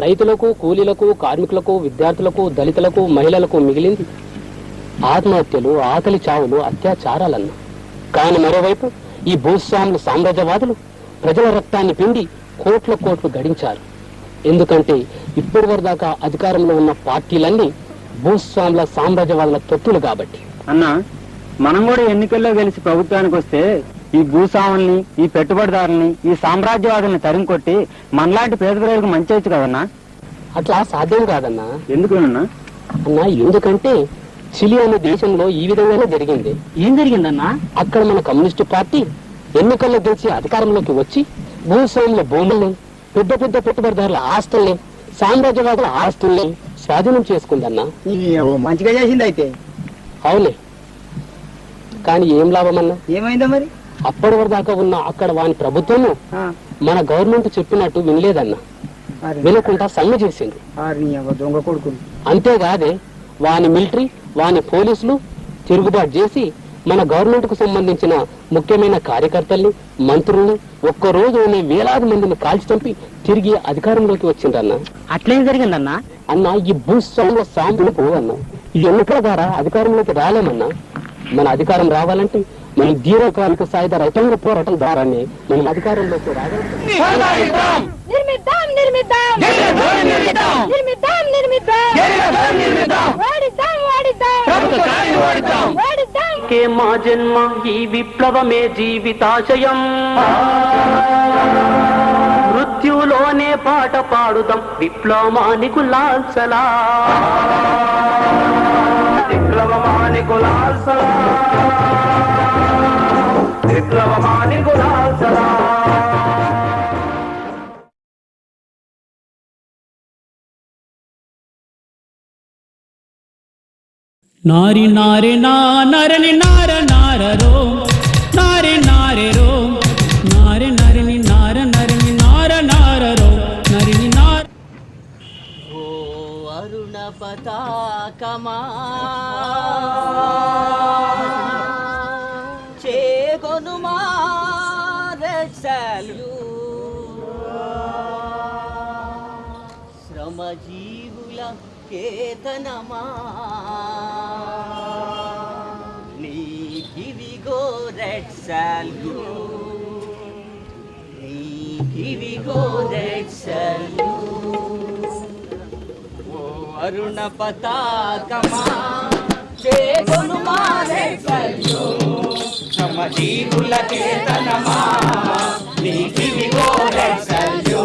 రైతులకు కూలీలకు కార్మికులకు విద్యార్థులకు దళితులకు మహిళలకు మిగిలింది ఆత్మహత్యలు ఆకలి చావులు అత్యాచారాలన్న. కాని మరోవైపు ఈ భూస్వాముల సామ్రాజ్యవాదులు ప్రజల రక్తాన్ని పిండి కోట్ల కోట్లు గడించారు. ఎందుకంటే ఇప్పటి వరదాకా అధికారంలో ఉన్న పార్టీలన్నీ భూస్వాముల సామ్రాజ్యవాదుల తొత్తులు కాబట్టి. అన్న మనం కూడా ఎన్నికల్లో గెలిచి ప్రభుత్వానికి వస్తే ఈ భూస్వాముల్ని ఈ పెట్టుబడిదారుల్ని ఈ సామ్రాజ్యవాదుల్ని తరిమి కొట్టి మనలాంటి పేద ప్రజలకు మంచి వచ్చు కదన్నా? అట్లా సాధ్యం కాదన్నా. ఎందుకునన్నా? అన్నా ఎందుకంటే చిలి అనే దేశంలో ఈ విధంగానే జరిగింది. ఏం జరిగిందన్నా? అక్కడ మన కమ్యూనిస్టు పార్టీ ఎన్నికల్లో గెలిచి అధికారంలోకి వచ్చి భూస్వాముల భూముల్ని పెద్ద పెద్ద పెట్టుబడిదారుల ఆస్తుల్ని సామ్రాజ్యవాదుల ఆస్తుల్ని స్వాధీనం చేసుకుందన్నా. మంచిగా చేసింది అయితే అవునే. కానీ ఏం లాభమన్నా? ఏమైందా మరి? అప్పటి వరదాకా ఉన్న అక్కడ వాని ప్రభుత్వము మన గవర్నమెంట్ చెప్పినట్టు వినలేదన్నా. వినకుండా సమ్మె చేసింది దొంగ అంతేకాదే వాని మిలిటరీ వాని పోలీసులు తిరుగుబాటు చేసి మన గవర్నమెంట్కు సంబంధించిన ముఖ్యమైన కార్యకర్తల్ని మంత్రుల్ని ఒక్క రోజునే వేలాది మందిని కాల్చి చంపి తిరిగి అధికారంలోకి వచ్చిండ్రన్న. అట్లేం జరిగిందన్నా? అన్న ఈ భూస్వాముల సాంపులు పోవన్న. ఈ ఎన్నికల ద్వారా అధికారంలోకి రాలేమన్నా. మన అధికారం రావాలంటే మన దీర్ఘకాలిక సాయుధ రైతాంగ పోరాటం ద్వారానే మనం అధికారంలోకి మా జన్మ ఈ విప్లవమే జీవితాశయం. మృత్యులోనే పాట పాడుదాం విప్లవానికి లాల్సలా. విప్లవమానికి లాల్సలా. నారి నారే నా నరని నార నారరో నారి నారెరో నారి నరిని నార నరిని నార నారరో నరిని నార ఓ అరుణ పతాకమా చేకొనుమా రెడ్ శ్రమజీవుల కేతనమా నీకివిగో రెడ్ సాల్యూట్ నీకివిగో రెడ్ సాల్యూట్ ఓ అరుణ పతాకమా చేకొను మారే కల్యో సమజీవుల కేతనమా నీకివి రెడ్ సల్యో